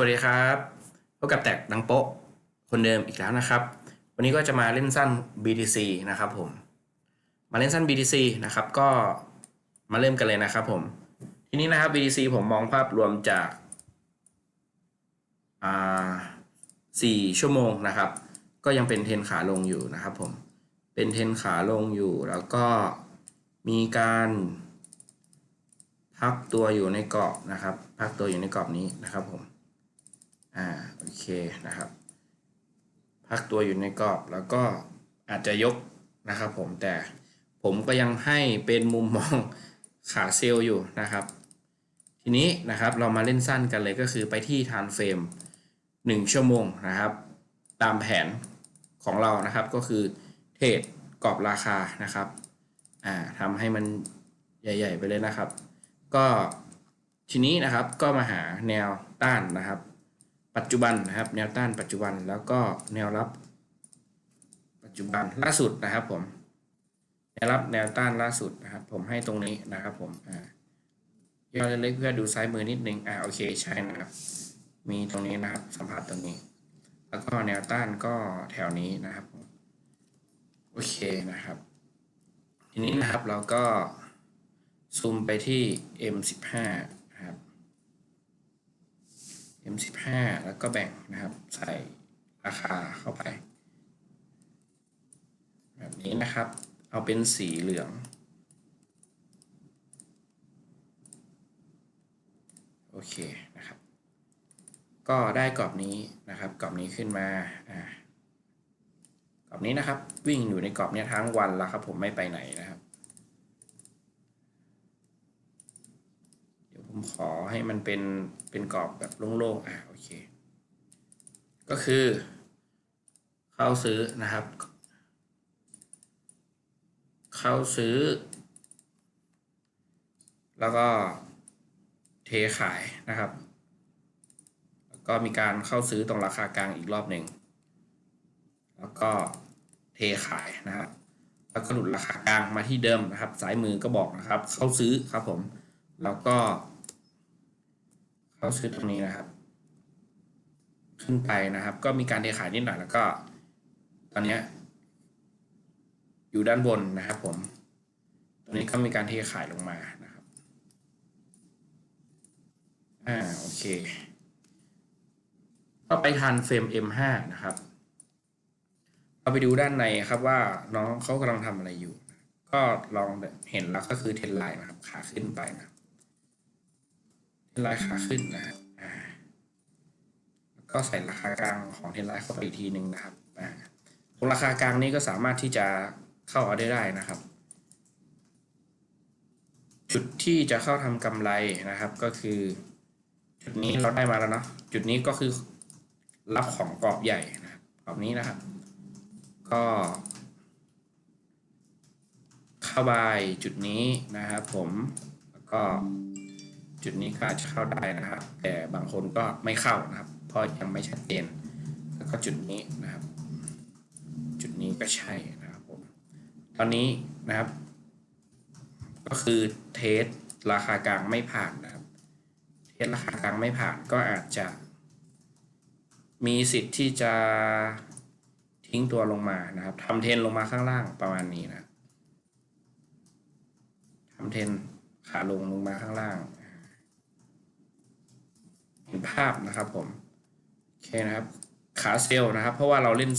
วัสดีครับพบกับแตกดังโป๊ะคนเดิมอีกแล้วนะครับ วันนี้ก็จะมาเล่นสั้น BTC นะครับผม มาเล่นสั้น BTC นะครับ ก็มาเริ่มกันเลยนะครับผม ทีนี้นะครับ BTC ผมมองภาพรวมจากอ่าสี่ชั่วโมงนะครับ ก็ยังเป็นเทนขาลงอยู่นะครับผม เป็นเทนขาลงอยู่ แล้วก็มีการพักตัวอยู่ในกรอบนะครับ พักตัวอยู่ในกรอบนี้นะครับผม อ่าโอเคนะครับพักตัวอยู่ในกรอบแล้วก็อาจจะยกนะครับผมแต่ผมก็ยังให้เป็นมุมมองขาเซลล์อยู่นะครับ ทีนี้นะครับเรามาเล่นสั้นกันเลยก็คือไปที่ทานเฟรม1 ชั่วโมงนะครับ ตามแผนของเรานะครับก็คือเทรดกรอบราคานะครับอ่าทำให้มันใหญ่ ๆ ไปเลยนะครับ ก็ทีนี้นะครับก็มาหาแนวต้านนะครับ ปัจจุบันนะครับ แนวต้านปัจจุบันแล้วก็แนวรับ ปัจจุบันล่าสุดนะครับผม แนวรับแนวต้านล่าสุดนะครับ ผมให้ตรงนี้นะครับ ผมอ่าย่อเล็กๆเพื่อดูซ้ายมือนิดนึงอ่าโอเคใช่นะครับ มีตรงนี้นะครับ สัมผัสตรงนี้ แล้วก็แนวต้านก็แถวนี้นะครับโอเคนะครับ ทีนี้นะครับเราก็ซูมไปที่ M15 M15 แล้วก็แบ่งนะครับ ใส่ราคาเข้าไป แบบนี้นะครับ เอาเป็นสีเหลือง โอเคนะครับ ก็ได้กรอบนี้นะครับ กรอบนี้ขึ้นมา อ่ากรอบนี้นะครับ วิ่งอยู่ในกรอบนี้ทั้งวันแล้วครับ ผมไม่ไปไหนนะครับ เดี๋ยว ผมขอให้มันเป็นเป็นกรอบแบบโล่งๆอะโอเค ก็คือ เข้าซื้อนะครับ เข้าซื้อ แล้วก็เทขายนะครับ แล้วก็มีการเข้าซื้อตรงราคากลางอีกรอบหนึ่งแล้วก็เทขายนะครับแล้วก็หลุดราคากลางมาที่เดิมนะครับ สายมือก็บอกนะครับ เข้าซื้อครับผม แล้วก็ เข้าซื้อตรงนี้นะครับ ขึ้นไปนะครับ ก็มีการเทขายนิดหน่อยแล้วก็ ตอนนี้อยู่ด้านบนนะครับผมตรงนี้ก็มีการเทขายลงมานะครับอ่าโอเค ก็ไปทันเฟรม M5 นะครับเราไปดูด้านในครับว่าน้องเขากำลังทำอะไรอยู่ ก็ลองเห็นแล้วก็คือเทรนไลน์นะครับ ขาขึ้นไปนะเท รนไลน์ขาขึ้นนะฮะอ่าก็ใส่ราคากลางของเทนไลน์เข้าไปอีกทีหนึ่งนะครับอ่าตรงราคากลางนี้ก็สามารถที่จะเข้าเอาได้ได้นะครับ จุดที่จะเข้าทำกำไรนะครับก็คือ จุดนี้เราได้มาแล้วเนาะจุดนี้ก็คือรับของกรอบใหญ่นะครับกรอบนี้นะครับ ก็เข้าบายจุดนี้นะครับผมแล้วก็ จุดนี้ก็อาจจะเข้าได้นะครับ แต่บางคนก็ไม่เข้านะครับเพราะยังไม่ชัดเจน แล้วก็จุดนี้นะครับ จุดนี้ก็ใช่นะครับผมตอนนี้นะครับ ก็คือเทสราคากลางไม่ผ่านนะครับ เทสราคากลางไม่ผ่านก็อาจจะ มีสิทธิ์ที่จะทิ้งตัวลงมานะครับทำเทนลงมาข้างล่างประมาณนี้นะทำเทนขาลงลงมาข้างล่าง เห็นภาพนะครับผมโอเคนะครับขาเซลล์นะครับ เพราะว่าเราเล่น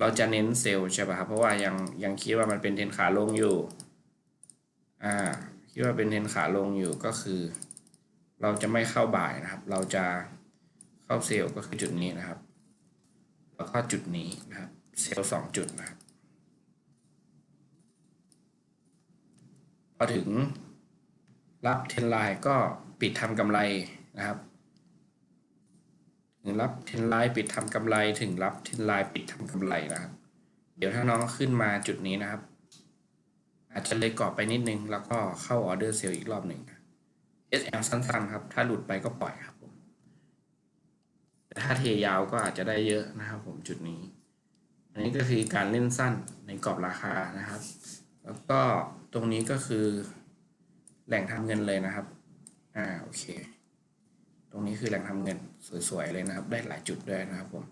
เราจะเน้นเซลล์ใช่ป่ะครับเพราะว่ายังยังคิดว่ามันเป็นเทนขาลงอยู่อ่าคิดว่าเป็นเทนขาลงอยู่ก็คือ เราจะไม่เข้าบ่ายนะครับ เราจะเข้าเซลล์ก็คือจุดนี้นะครับ แล้วก็จุดนี้นะครับเซลล์สองจุดนะครับพอถึงรับเทนไลน์ก็ปิดทำกำไรนะครับ รับเทนไลน์ปิดทำกำไรถึงรับเทนไลน์ปิดทำกำไรนะครับ เดี๋ยวถ้าน้องขึ้นมาจุดนี้นะครับ อาจจะเลยกรอบไปนิดนึง แล้วก็เข้าออเดอร์เซลล์อีกรอบหนึ่ง SL สั้นๆครับ ถ้าหลุดไปก็ปล่อยครับผมแต่ถ้าเทยาวก็อาจจะได้เยอะนะครับ ผมจุดนี้ อันนี้ก็คือการเล่นสั้นในกรอบราคานะครับ แล้วก็ตรงนี้ก็คือแหล่งทำเงินเลยนะครับ อ่าโอเค ตรงนี้คือแหล่งทำเงินสวยๆเลยนะครับ ได้หลายจุดด้วยนะครับผม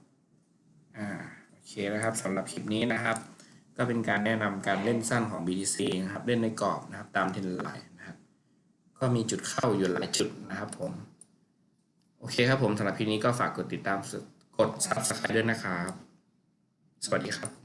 อ่าโอเคนะครับสำหรับคลิปนี้นะครับ ก็เป็นการแนะนำการเล่นสั้นของ BTC นะครับ เล่นในกรอบนะครับ ตามเทรนด์ไลน์นะครับ ก็มีจุดเข้าอยู่หลายจุดนะครับผม โอเคครับผมสำหรับคลิปนี้ก็ฝากกดติดตามกด Subscribe ด้วยนะครับ สวัสดีครับ